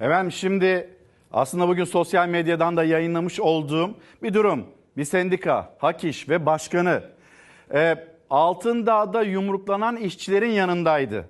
Efendim şimdi aslında bugün sosyal medyadan da yayınlamış olduğum bir durum. Bir sendika, Hak İş ve başkanı e, Altındağ'da yumruklanan işçilerin yanındaydı.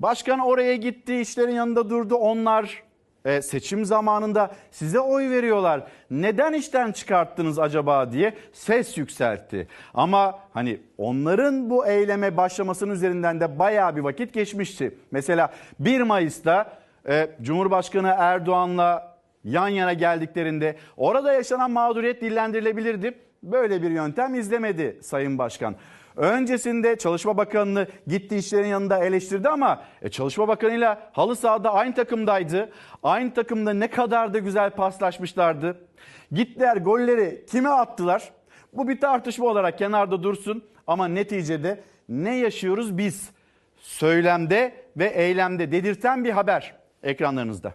Başkan oraya gitti, işlerin yanında durdu. Onlar e, seçim zamanında size oy veriyorlar. Neden işten çıkarttınız acaba diye ses yükseltti. Ama hani onların bu eyleme başlamasının üzerinden de bayağı bir vakit geçmişti. Mesela 1 Mayıs'ta e, Cumhurbaşkanı Erdoğan'la yan yana geldiklerinde orada yaşanan mağduriyet dillendirilebilirdi. Böyle bir yöntem izlemedi Sayın Başkan. Öncesinde Çalışma Bakanı'nı gitti işlerin yanında eleştirdi ama e, Çalışma Bakanı'yla halı sahada aynı takımdaydı. Aynı takımda ne kadar da güzel paslaşmışlardı. Gittiler golleri kime attılar? Bu bir tartışma olarak kenarda dursun ama neticede ne yaşıyoruz biz? Söylemde ve eylemde dedirten bir haber ekranlarınızda.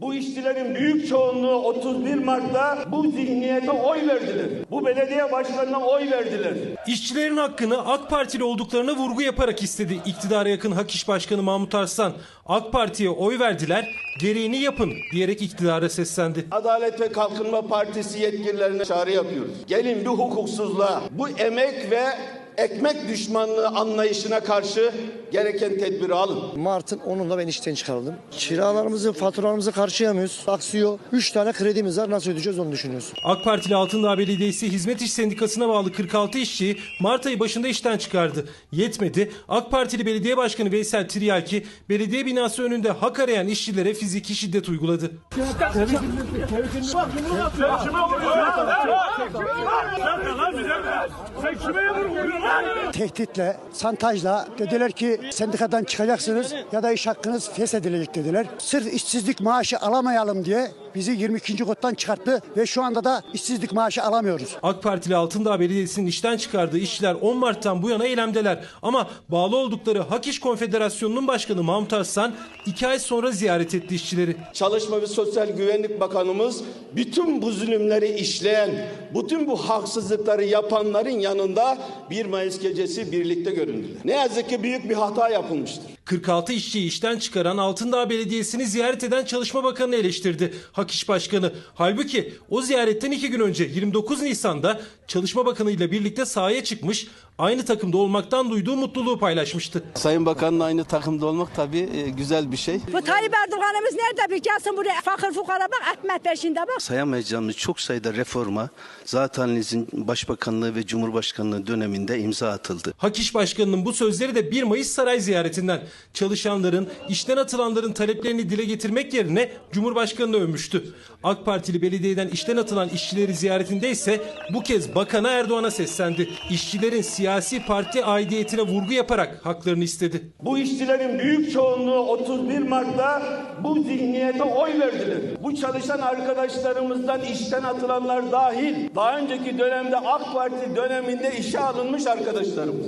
Bu işçilerin büyük çoğunluğu 31 Mart'ta bu zihniyete oy verdiler. Bu belediye başkanına oy verdiler. İşçilerin hakkını AK Partili olduklarına vurgu yaparak istedi. İktidara yakın Hak İş Başkanı Mahmut Arslan AK Parti'ye oy verdiler, gereğini yapın diyerek iktidara seslendi. Adalet ve Kalkınma Partisi yetkililerine çağrı yapıyoruz. Gelin bu hukuksuzluğa, bu emek ve ekmek düşmanlığı anlayışına karşı gereken tedbiri alın. Mart'ın 10'unda ben işten çıkarıldım. Kiralarımızı, faturalarımızı karşılayamıyoruz. Aksıyor. 3 tane kredimiz var. Nasıl ödeyeceğiz onu düşünüyoruz. AK Partili Altındağ Belediyesi Hizmet İş Sendikası'na bağlı 46 işçiyi Mart ayı başında işten çıkardı. Yetmedi. AK Partili Belediye Başkanı Veysel Tiryaki belediye binası önünde hak arayan işçilere fiziki şiddet uyguladı. Tehditle, santajla dediler ki sendikadan çıkacaksınız ya da iş hakkınız feshedilecek dediler. Sırf işsizlik maaşı alamayalım diye bizi 22. kottan çıkarttı ve şu anda da işsizlik maaşı alamıyoruz. AK Partili Altındağ Belediyesi'nin işten çıkardığı işçiler 10 Mart'tan bu yana eylemdeler. Ama bağlı oldukları Hak İş Konfederasyonu'nun başkanı Mahmut Arslan 2 ay sonra ziyaret etti işçileri. Çalışma ve Sosyal Güvenlik Bakanımız bütün bu zulümleri işleyen, bütün bu haksızlıkları yapanların yanında 1 Mayıs gecesi birlikte göründüler. Ne yazık ki büyük bir hata yapılmıştır. 46 işçiyi işten çıkaran Altındağ Belediyesi'ni ziyaret eden Çalışma Bakanı'nı eleştirdi Hak İş Başkanı. Halbuki o ziyaretten iki gün önce 29 Nisan'da Çalışma Bakanı ile birlikte sahaya çıkmış, aynı takımda olmaktan duyduğu mutluluğu paylaşmıştı. Sayın Bakan'la aynı takımda olmak tabii e, güzel bir şey. Bu Tayyip Erdoğan'ımız nerede bir gelsin buraya fakir fukara bak ekmek peşinde bak. Sayamayacağımız çok sayıda reforma zaten halinizin Başbakanlığı ve Cumhurbaşkanlığı döneminde imza atıldı. Hak İş Başkanı'nın bu sözleri de 1 Mayıs saray ziyaretinden çalışanların, işten atılanların taleplerini dile getirmek yerine Cumhurbaşkanı'nı övmüştü. AK Partili belediyeden işten atılan işçileri ziyaretinde ise bu kez Bakan'a Erdoğan'a seslendi. İşçilerin siyasi parti aidiyetine vurgu yaparak haklarını istedi. Bu işçilerin büyük çoğunluğu 31 Mart'ta bu zihniyete oy verdiler. Bu çalışan arkadaşlarımızdan işten atılanlar dahil daha önceki dönemde AK Parti döneminde işe alınmış arkadaşlarımız.